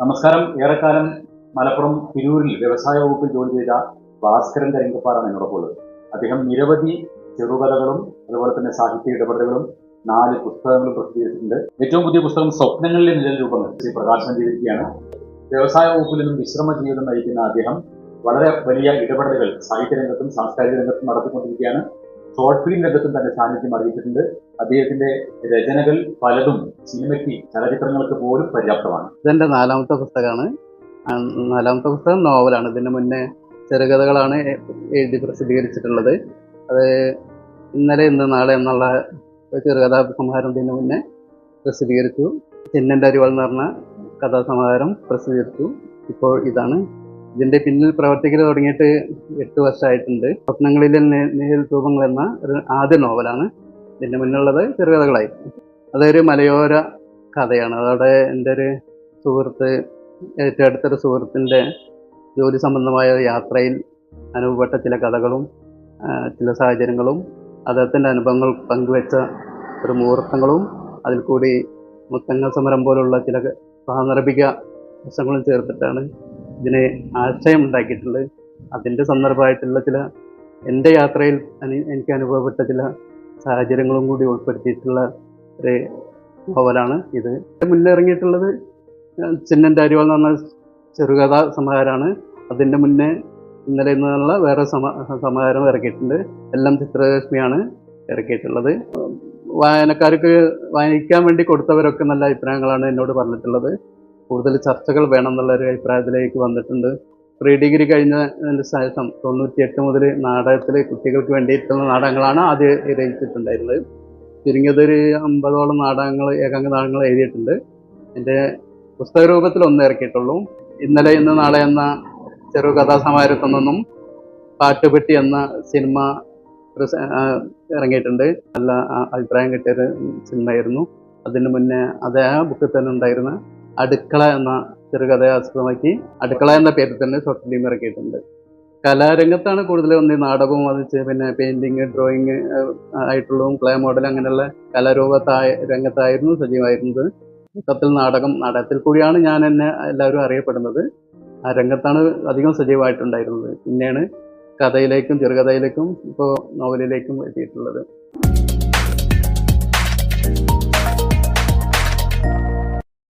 നമസ്കാരം. ഏറെക്കാലം മലപ്പുറം തിരൂരിൽ വ്യവസായ വകുപ്പിൽ ജോലി ചെയ്ത ഭാസ്കരൻ തരംഗപ്പാറാണ് എന്നോടൊപ്പം ഉള്ളത്. അദ്ദേഹം നിരവധി ചെറുകഥകളും അതുപോലെ തന്നെ സാഹിത്യ ഇടപെടലുകളും നാല് പുസ്തകങ്ങളും പ്രസിദ്ധീകരിച്ചിട്ടുണ്ട്. ഏറ്റവും പുതിയ പുസ്തകം സ്വപ്നങ്ങളിലെ നിഴൽ രൂപങ്ങൾ പ്രകാശനം ചെയ്തിരിക്കുകയാണ്. വ്യവസായ വകുപ്പിൽ നിന്നും വിശ്രമ ജീവിതം നയിക്കുന്ന അദ്ദേഹം വളരെ വലിയ ഇടപെടലുകൾ സാഹിത്യരംഗത്തും സാംസ്കാരിക രംഗത്തും നടത്തിക്കൊണ്ടിരിക്കുകയാണ്. ഷോർട്ട് ഫിലിം രംഗത്തും തന്റെ സാന്നിധ്യം അറിയിച്ചിട്ടുണ്ട്. അദ്ദേഹത്തിന്റെ രചനകൾ പലതും സിനിമയ്ക്ക് ചലച്ചിത്രങ്ങൾക്ക് പോലും പര്യാപ്തമാണ്. ഇതെന്റെ നാലാമത്തെ പുസ്തകമാണ്. നാലാമത്തെ പുസ്തകം നോവലാണ്. ഇതിന് മുന്നേ ചെറുകഥകളാണ് എഴുതി പ്രസിദ്ധീകരിച്ചിട്ടുള്ളത്. അത് ഇന്നലെ ഇന്ന് നാളെ എന്നുള്ള ചെറുകഥാ സമാഹാരം ഇതിന് മുന്നേ പ്രസിദ്ധീകരിച്ചു. ചിന്നന്റെ അരിവാൾ എന്ന് പറഞ്ഞ കഥാസമാഹാരം പ്രസിദ്ധീകരിച്ചു. ഇപ്പോൾ ഇതാണ് ഇതിന്റെ പിന്നിൽ പ്രവർത്തിക്കൽ തുടങ്ങിയിട്ട് എട്ട് വർഷമായിട്ടുണ്ട്. സ്വപ്നങ്ങളിലെ നേൽ രൂപങ്ങൾ എന്ന ഒരു ആദ്യ നോവലാണ് ഇതിന്റെ മുന്നുള്ളത് ചെറുകഥകളായിരുന്നു അതൊരു മലയോര കഥയാണ്. അതവിടെ എന്റെ ഒരു സുഹൃത്ത് ഏറ്റവും അടുത്തൊരു സുഹൃത്തിന്റെ ജോലി സംബന്ധമായ യാത്രയിൽ അനുഭവപ്പെട്ട ചില കഥകളും ചില സാഹചര്യങ്ങളും അദ്ദേഹത്തിന്റെ അനുഭവങ്ങൾ പങ്കുവെച്ച ഒരു മുഹൂർത്തങ്ങളും അതിൽ കൂടി മുത്തങ്ങ സമരം പോലുള്ള ചില സാന്ദർഭിക വശങ്ങളും ചേർത്തിട്ടാണ് ഇതിന് ആശയം ഉണ്ടാക്കിയിട്ടുള്ളത് അതിന്റെ സന്ദർഭമായിട്ടുള്ള ചില എന്റെ യാത്രയിൽ എനിക്ക് അനുഭവപ്പെട്ട ചില സാഹചര്യങ്ങളും കൂടി ഉൾപ്പെടുത്തിയിട്ടുള്ള ഒരു നോവലാണ് ഇത്. മുന്നിറങ്ങിയിട്ടുള്ളത് ചിന്നന്റെ അരിവാൾ എന്ന് പറഞ്ഞ ചെറുകഥാ സമാഹാരമാണ്. അതിന്റെ മുന്നേ ഇന്നലെ ഇന്നുള്ള വേറെ സമ സമാഹാരം ഇറക്കിയിട്ടുണ്ട്. എല്ലാം ചിത്രരശ്മിയാണ് ഇറക്കിയിട്ടുള്ളത്. വായനക്കാർക്ക് വായിക്കാൻ വേണ്ടി കൊടുത്തവരൊക്കെ നല്ല അഭിപ്രായങ്ങളാണ് എന്നോട് പറഞ്ഞിട്ടുള്ളത്. കൂടുതൽ ചർച്ചകൾ വേണം എന്നുള്ള ഒരു അഭിപ്രായത്തിലേക്ക് വന്നിട്ടുണ്ട്. പ്രീ ഡിഗ്രി കഴിഞ്ഞതിന് ശേഷം തൊണ്ണൂറ്റിയെട്ട് മുതൽ നാടകത്തിൽ കുട്ടികൾക്ക് വേണ്ടിയിട്ടുള്ള നാടകങ്ങളാണ് ആദ്യം രചിച്ചിട്ടുണ്ടായിരുന്നത്. ചുരുങ്ങിയത് ഒരു അമ്പതോളം നാടകങ്ങൾ ഏകാംഗ നാടകങ്ങൾ എഴുതിയിട്ടുണ്ട്. എന്റെ പുസ്തക രൂപത്തിൽ ഒന്ന് ഇറക്കിയിട്ടുള്ളൂ. ഇന്നലെ ഇന്ന് നാളെ എന്ന ചെറു കഥാസമാരത്തിൽ നിന്നും പാട്ടുപെട്ടി എന്ന സിനിമ ഇറങ്ങിയിട്ടുണ്ട്. നല്ല അഭിപ്രായം കിട്ടിയൊരു സിനിമയായിരുന്നു. അതിന് മുന്നേ അതേ ബുക്കിൽ തന്നെ ഉണ്ടായിരുന്ന അടുക്കള എന്ന ചെറുകഥയെ ആസ്പദമാക്കി അടുക്കള എന്ന പേരിൽ തന്നെ ഷോർട്ട് ഫിലിം ഇറക്കിയിട്ടുണ്ട്. കലാരംഗത്താണ് കൂടുതൽ ഒന്ന് നാടകവും അത് പിന്നെ പെയിന്റിങ് ഡ്രോയിങ് ആയിട്ടുള്ളതും ക്ലേ മോഡൽ അങ്ങനെയുള്ള കലാരൂപത്തായ രംഗത്തായിരുന്നു സജീവമായിരുന്നത്. മൊത്തത്തിൽ നാടകം നാടകത്തിൽ കൂടിയാണ് ഞാൻ എന്നെ എല്ലാവരും അറിയപ്പെടുന്നത്. ആ രംഗത്താണ് അധികം സജീവമായിട്ടുണ്ടായിരുന്നത്. പിന്നെയാണ് കഥയിലേക്കും ചെറുകഥയിലേക്കും ഇപ്പോൾ നോവലിലേക്കും എത്തിയിട്ടുള്ളത്.